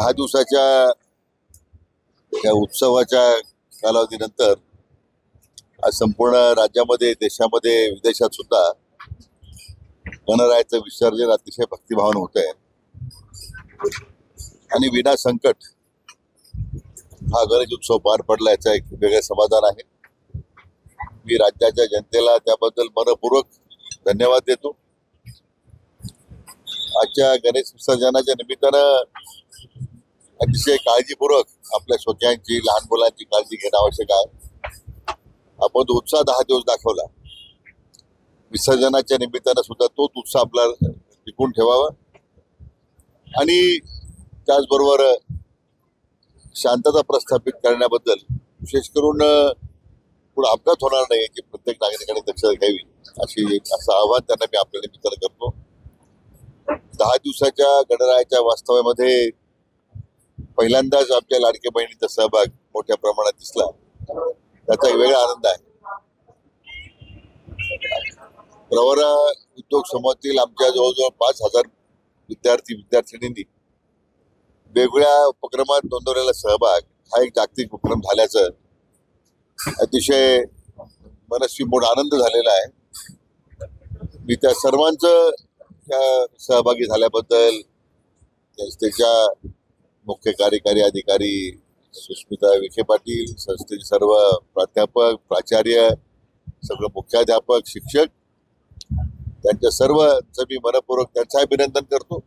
दहा दिवसाच्या या उत्सवाच्या कालावधीनंतर आज संपूर्ण राज्यामध्ये देशामध्ये विदेशात सुद्धा गणरायाचं विसर्जन अतिशय भक्तिभावन होत आहे आणि विना संकट हा गणेश उत्सव पार पडला याचं एक वेगळं समाधान आहे. मी राज्याच्या जनतेला त्याबद्दल मनपूर्वक धन्यवाद देतो. आजच्या गणेश विसर्जनाच्या निमित्तानं अतिशय काळजीपूर्वक आपल्या स्वतःची लहान मुलांची काळजी घेणं आवश्यक आहे. आपण तो उत्साह दहा दिवस दाखवला. विसर्जनाच्या निमित्तानं सुद्धा तोच उत्साह आपला टिकून ठेवावा. आणि त्याचबरोबर शांतता प्रस्थापित करण्याबद्दल विशेष करून पुढे अपघात होणार नाही याची प्रत्येक नागरिकाने दक्षता घ्यावी अशी असं आव्हान त्यांना मी आपल्या निमित्तानं करतो. दहा दिवसाच्या गणरायाच्या वास्तव्यामध्ये पहिल्यांदाच आमच्या लाडक्या बहिणीचा सहभाग मोठ्या प्रमाणात दिसला. त्याचा वेगळा आनंद आहे. प्रवरा उद्योग समूहातील आमच्या जवळजवळ पाच हजार विद्यार्थी विद्यार्थिनींनी वेगवेगळ्या उपक्रमात नोंदवलेला सहभाग हा एक जागतिक उपक्रम झाल्याचं अतिशय मनस्वी मोठा आनंद झालेला आहे. मी त्या सर्वांचं त्या सहभागी झाल्याबद्दल त्याच्या मुख्य कार्यकारी अधिकारी सुस्मिता विखे पाटील संस्थेचे सर्व प्राध्यापक प्राचार्य सगळं मुख्याध्यापक शिक्षक त्यांच्या सर्वचं मी मनपूर्वक त्यांचं अभिनंदन करतो.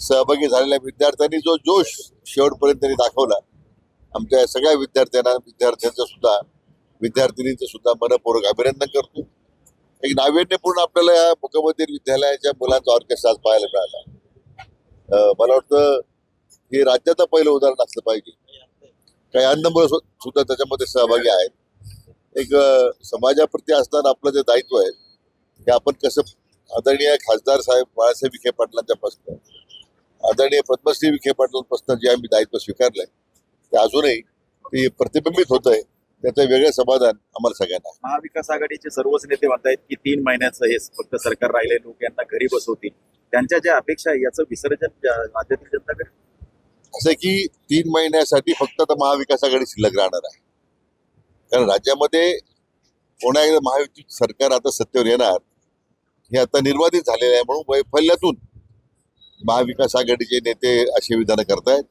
सहभागी झालेल्या विद्यार्थ्यांनी जो जोश शेवटपर्यंत त्यांनी दाखवला आमच्या सगळ्या विद्यार्थ्यांना विद्यार्थ्यांचं सुद्धा विद्यार्थिनींचं सुद्धा मनपूर्वक अभिनंदन करतो. एक नाविन्यपूर्ण आपल्याला या मुख्यमंत्री विद्यालयाच्या मुलांचा ऑर्केस्ट्रा आज पाहायला मिळाला. मला वाटतं हे राज्याचं पहिलं उदाहरण असलं पाहिजे. काही अन्न सुद्धा त्याच्यामध्ये सहभागी आहेत. एक समाजाप्रती असणारं आपलं जे दायित्व आहे हे आपण कसं आदरणीय खासदार साहेब बाळासाहेब विखे पाटलांच्यापासून आदरणीय पद्मश्री विखे पाटलांपासून जे आम्ही दायित्व स्वीकारलंय ते अजूनही ते प्रतिबिंबित होत आहे त्याचं वेगळं समाधान आम्हाला सगळ्यांना महाविकास आघाडीचे सर्वच नेते म्हणतायत की तीन महिन्याचं हे फक्त सरकार राहिले लोक यांना घरी बसवतील त्यांच्या ज्या अपेक्षा आहे याचं विसर्जन राज्यातील जनता करेल. असं की तीन महिन्यासाठी फक्त आता महाविकास आघाडी शिल्लक राहणार आहे. कारण राज्यामध्ये पुन्हा एकदा महायुती सरकार आता सत्तेवर येणार हे आता निर्वाधित झालेलं आहे म्हणून वैफल्यातून महाविकास आघाडीचे नेते असे विधानं करतायत.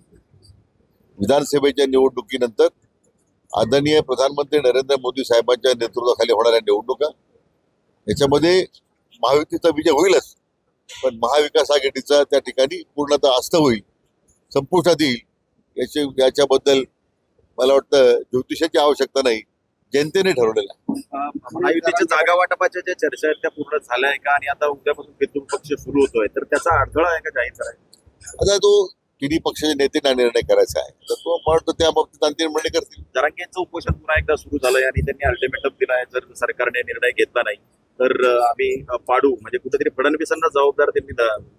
विधानसभेच्या निवडणुकीनंतर आदरणीय प्रधानमंत्री नरेंद्र मोदी साहेबांच्या नेतृत्वाखाली होणाऱ्या निवडणुका याच्यामध्ये महायुतीचा विजय होईलच पण महाविकास आघाडीचा त्या ठिकाणी पूर्णतः अस्त होईल. संपुष्टात येईल. याची याच्याबद्दल मला वाटतं ज्योतिषाची आवश्यकता नाही. जनतेने ठरवलेलं आहे. महायुतीच्या जागा वाटपाच्या ज्या चर्चा आहेत त्या पूर्ण झाल्या आहे का? आणि आता उद्यापासून पितृ पक्ष सुरू होतोय. तर त्याचा अडथळा आहे का जाहीर करायचा आता तो तिन्ही पक्षाच्या नेत्यांना निर्णय करायचा आहे. तर तो वाटतं त्या बाबतीत अंतिम निर्णय करतील. जरांगेंचं उपोषण पुन्हा एकदा सुरू झालंय आणि त्यांनी अल्टिमेटम दिलाय. जर सरकारने निर्णय घेतला नाही तर आम्ही पाडू. म्हणजे कुठेतरी फडणवीसांना जबाबदार त्यांनी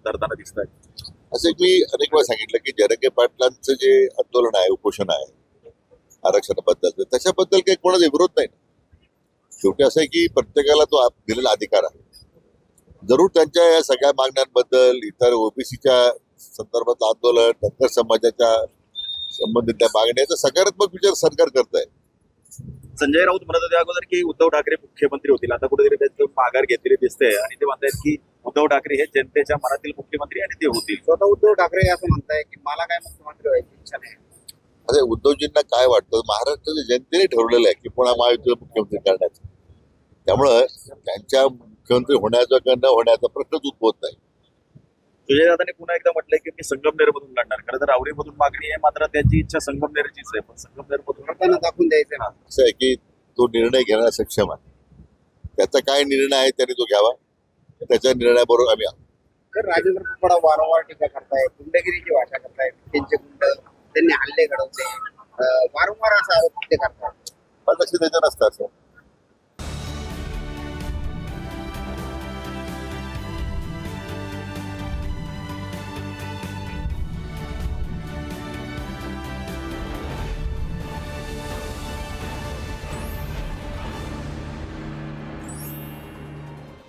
धरताना दिसत आहेत असं मी अनेक वेळा सांगितलं की जरंगे पाटलांचं जे आंदोलन आहे उपोषण आहे आरक्षणाबद्दल त्याच्याबद्दल काही कोणाचा विरोध नाही शेवटी असं आहे की प्रत्येकाला तो आप- दिलेला अधिकार आहे. जरूर त्यांच्या या सगळ्या मागण्यांबद्दल इतर ओबीसीच्या संदर्भातलं आंदोलन धनगर समाजाच्या संबंधित त्या मागण्याचा सकारात्मक विचार सरकार करत आहे संजय राऊत म्हणत होते अगोदर की उद्धव ठाकरे मुख्यमंत्री होतील. आता कुठेतरी त्यांचं माघार घेतलेली दिसते आणि ते म्हणतात की उद्धव ठाकरे हे जनतेच्या मनातील मुख्यमंत्री आणि ते होतील. स्वतः उद्धव ठाकरे असं म्हणताय की मला काय मुख्यमंत्री व्हायची इच्छा नाही. अरे उद्धवजींना काय वाटतं? महाराष्ट्राच्या जनतेने ठरवलेलं आहे की पुन्हा महायुतीला मुख्यमंत्री करण्याचं त्यामुळं त्यांच्या मुख्यमंत्री होण्याचा किंवा न होण्याचा प्रश्नच उद्भवत नाही. सुजयदादांनी पुन्हा एकदा म्हटलंय की मी संगमनेर मधून लढणार. खरं तर आवडीमधून मागणी आहे मात्र त्यांची इच्छा संगमनेरचीच आहे. पण संगमनेर मधून लोकांना दाखवून द्यायचं ना. असं आहे की तो निर्णय घेण्यास सक्षम आहे. त्याचा काय निर्णय आहे त्याने तो घ्यावा? त्याच्या निर्णयाबरोबर आम्ही आहोत. तर राजेंद्र कुपडा वारंवार टीका करताय गुंडगिरीची भाषा करताय त्यांचे गुंड त्यांनी हल्ले घडवते अं, वारंवार असा आरोप ते करताय. पण लक्ष द्यायचं नसतं असं